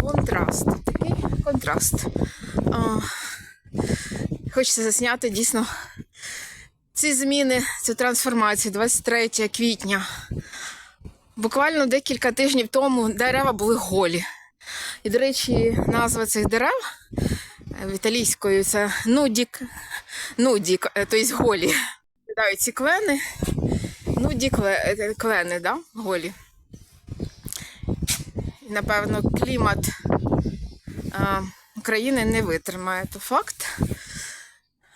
Контраст. Такий контраст. А, хочеться засняти дійсно ці зміни, цю трансформацію 23 квітня. Буквально декілька тижнів тому дерева були голі. І, до речі, назва цих дерев е, італійською це нудік, нудік, тобто голі. Ці клени, нуді кле- е, да? голі. Напевно, клімат а, України не витримає, то факт.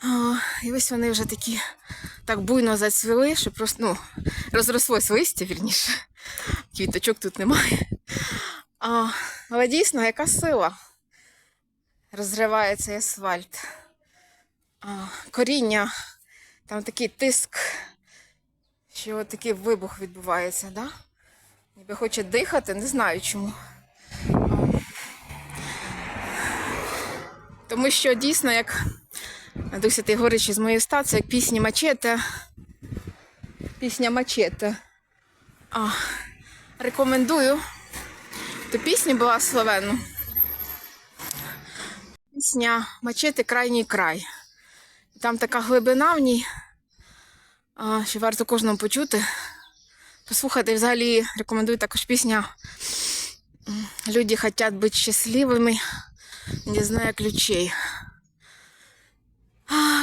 А, і ось вони вже такі так буйно зацвіли, що просто ну, розрослось листя, вірніше. Квіточок тут немає. А, але дійсно, яка сила розриває цей асфальт. А, коріння, там такий тиск, що такий вибух відбувається, да? Ніби хоче дихати, не знаю чому. Тому що дійсно, як Дух Святий говорить з моєї стації, як пісні Мачете. Пісня Мачете. А, рекомендую. Ту пісню була словенну. Пісня Мачете крайній край. Там така глибина в ній, що варто кожному почути. Послухати взагалі рекомендую також пісня Люди хотят быть счастливыми, не зная ключей.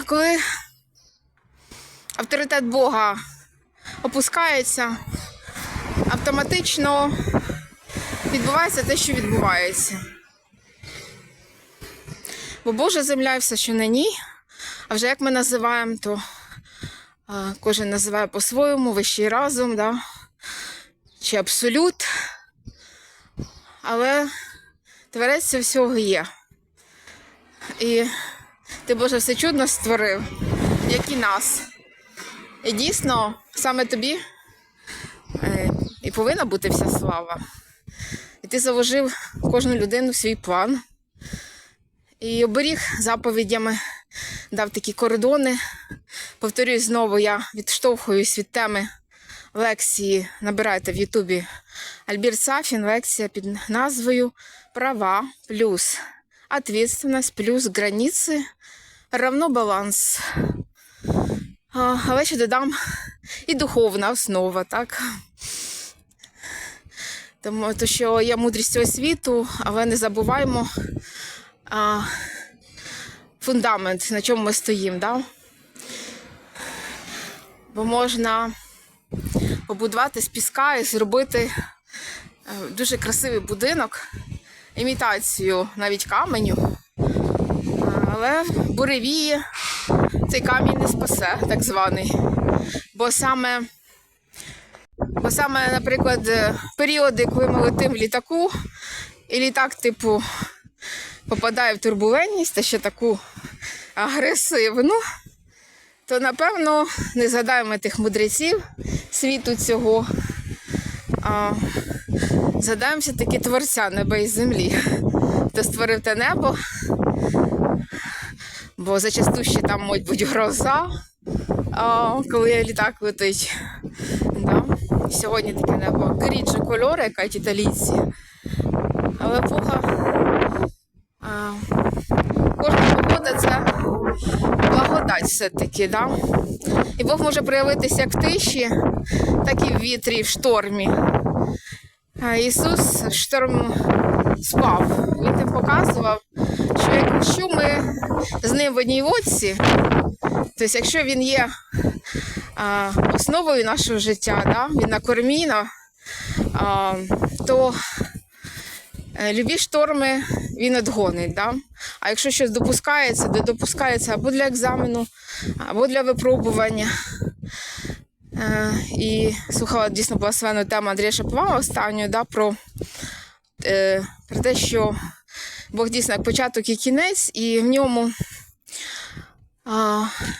Коли авторитет Бога опускається, автоматично відбувається те, що відбувається. Бо Божа земля і все, що на ній, а вже як ми називаємо, то кожен називає по-своєму, вищий разум, да? чи абсолют. Але творець всього є. І ти, Боже, все чудно створив, як і нас. І дійсно, саме тобі е, і повинна бути вся слава. І ти заложив кожну людину в свій план. І оберіг заповідями, дав такі кордони. Повторюю знову, я відштовхуюсь від теми лекції. Набирайте в Ютубі Альберт Сафін, лекція під назвою Права плюс ответственность плюс границы равно баланс. Але ще додам і духовна основа, так? Тому то, що є мудрість цього світу, але не забуваємо а, фундамент, на чому ми стоїмо. Да? Бо можна побудувати з піска і зробити е, дуже красивий будинок, імітацію навіть каменю. Але буревії цей камінь не спасе, так званий. Бо саме, бо саме, наприклад, періоди, коли ми летимо в літаку, і літак, типу, попадає в турбулентність та ще таку агресивну, то напевно не згадаємо тих мудреців світу цього. А, згадаємося таки творця неба і землі, хто створив те небо, бо зачасту ще там може бути гроза, а, коли літак летить. Да. Сьогодні таке небо гріджі кольори, як італійці. Але Бога а, кожна погода це благодать все-таки, да? І Бог може проявитися як в тиші, так і в вітрі, в штормі. Ісус шторм спав. Він тим показував, що якщо ми з ним в одній лодці, тобто якщо він є а, основою нашого життя, да? він на кормі, на, а, то е, любі шторми він відгонить. Да? А якщо щось допускається, то допускається або для екзамену, або для випробування. Е, і слухала дійсно благословенну тему Андрія Шаповала останню да, про, е, про те, що Бог дійсно як початок і кінець, і в ньому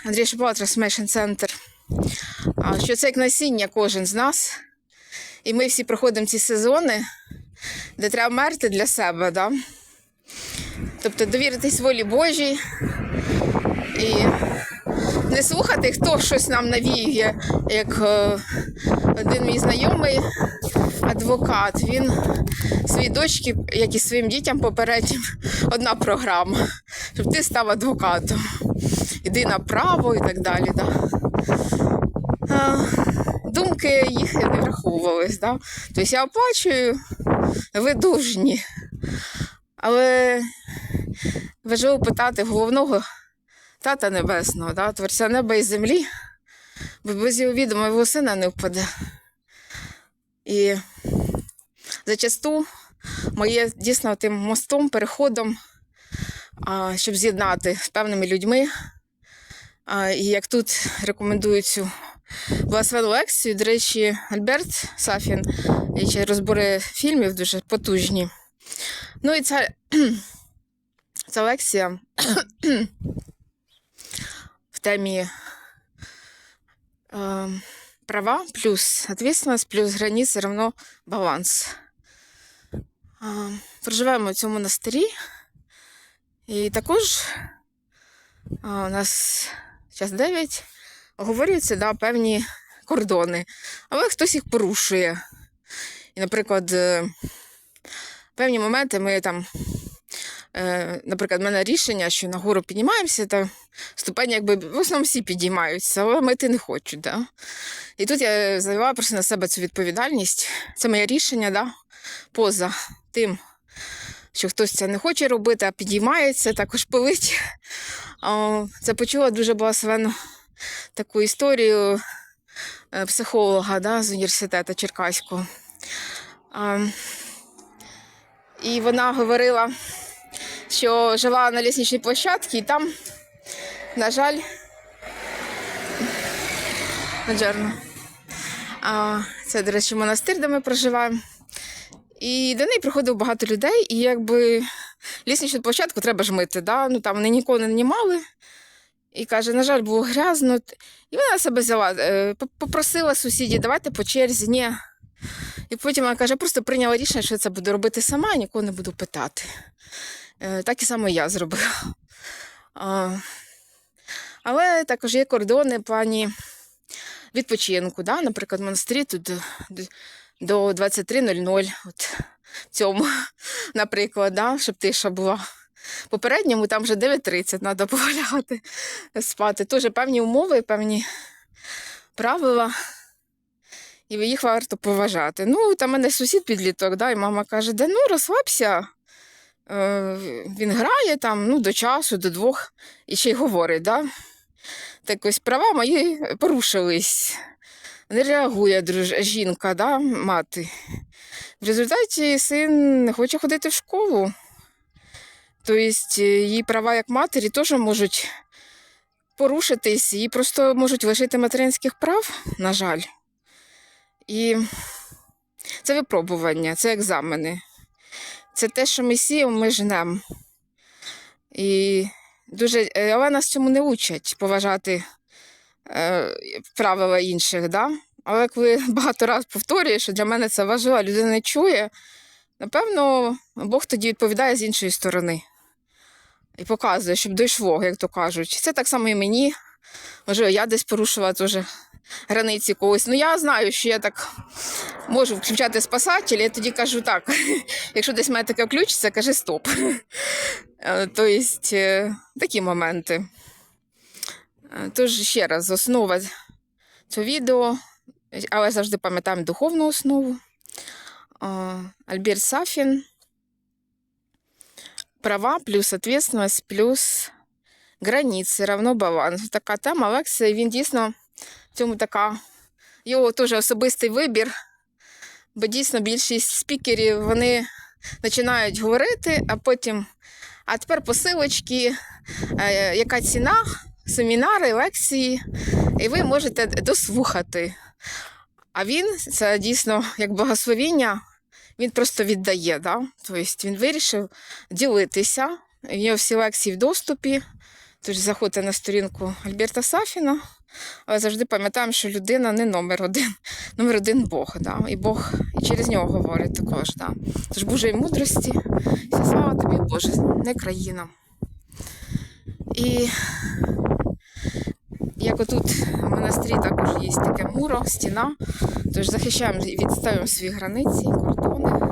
Андрій Transformation Center, а, що це як насіння кожен з нас. І ми всі проходимо ці сезони, де треба мерти для себе. Да? Тобто довіритись волі Божій і не слухати, хто щось нам навіює, як е, один мій знайомий адвокат. Він своїй дочці, як і своїм дітям попереднім, одна програма, щоб ти став адвокатом. Іди направо і так далі. Да. Думки їх не враховувались. Да? Тобто я оплачую, ви должні. Але важливо питати головного тата небесного, да? творця неба і землі, бо без його відома його сина не впаде. І зачасту моє дійсно тим мостом, переходом, а, щоб з'єднати з певними людьми. А, і як тут рекомендують цю благословенну лекцію, до речі, Альберт Сафін, і ще розбори фільмів дуже потужні. Ну і ця, ця лекція в темі е, права плюс ответственность плюс границы равно баланс. Е, проживаємо в цьому монастирі. І також е, у нас час 9 оговорюються да, певні кордони, але хтось їх порушує. І, наприклад, е, певні моменти ми там, е, наприклад, в мене рішення, що на гору піднімаємося, то ступені якби в основному всі підіймаються, але мити не хочуть. Да? І тут я завела просто на себе цю відповідальність. Це моє рішення, да? поза тим, що хтось це не хоче робити, а підіймається, також пилить. Це почула дуже благословенну таку історію е, психолога да, з університету Черкаського. І вона говорила, що жила на лісничній площадці, і там, на жаль. А, це, до речі, монастир, де ми проживаємо. І до неї приходило багато людей, і якби лісничну площадку треба ж мити, да? ну там вони нікого не нанімали. І каже, на жаль, було грязно. І вона себе взяла, е, попросила сусідів, давайте по черзі, ні. І потім вона каже, просто прийняла рішення, що я це буду робити сама, нікого не буду питати. Е, Так і само я зробила. Але також є кордони в плані відпочинку. Да? Наприклад, монастирі тут до, до- до 23.00, от в цьому, наприклад, да? щоб тиша була. Попередньому там вже 9.30 треба полягати спати. Теж певні умови, певні правила, і їх варто поважати. Ну, там мене сусід підліток, да, і мама каже, да ну розслабся. Е, він грає там ну, до часу, до двох, і ще й говорить. Да? Так ось права мої порушились. Не реагує друж... жінка, да? мати. В результаті син не хоче ходити в школу. Тобто її права як матері теж можуть порушитись, її просто можуть лишити материнських прав, на жаль. І це випробування, це екзамени. Це те, що ми сіємо, ми жнемо. І дуже, е, але нас цьому не учать поважати е, правила інших. Да? Але коли багато разів повторюєш, що для мене це важливо, людина не чує, напевно, Бог тоді відповідає з іншої сторони і показує, щоб дійшло, як то кажуть. Це так само і мені. Можливо, я десь порушила теж границі когось. Ну, я знаю, що я так можу включати спасатель, я тоді кажу так. Якщо десь мене таке включиться, кажи стоп. Тобто, такі моменти. Е, Тож, ще раз, основа цього відео, але завжди пам'ятаємо духовну основу. Альберт Сафін. Права плюс ответственность плюс границі равно баланс. Така тема лекція, він дійсно в цьому така його теж особистий вибір, бо дійсно більшість спікерів вони починають говорити, а потім, а тепер посилочки, е, яка ціна, семінари, лекції, і ви можете дослухати. А він це дійсно як благословіння, він просто віддає. Да? Тобто він вирішив ділитися. В нього всі лекції в доступі. Тож заходьте на сторінку Альберта Сафіна. Але завжди пам'ятаємо, що людина не номер один. Номер один Бог. Да? І Бог і через нього говорить також. Да? Тож Божої мудрості, вся слава тобі, Боже, не країна. І як отут в монастирі також є таке муро, стіна. Тож захищаємо і відстоюємо свої границі, кордони.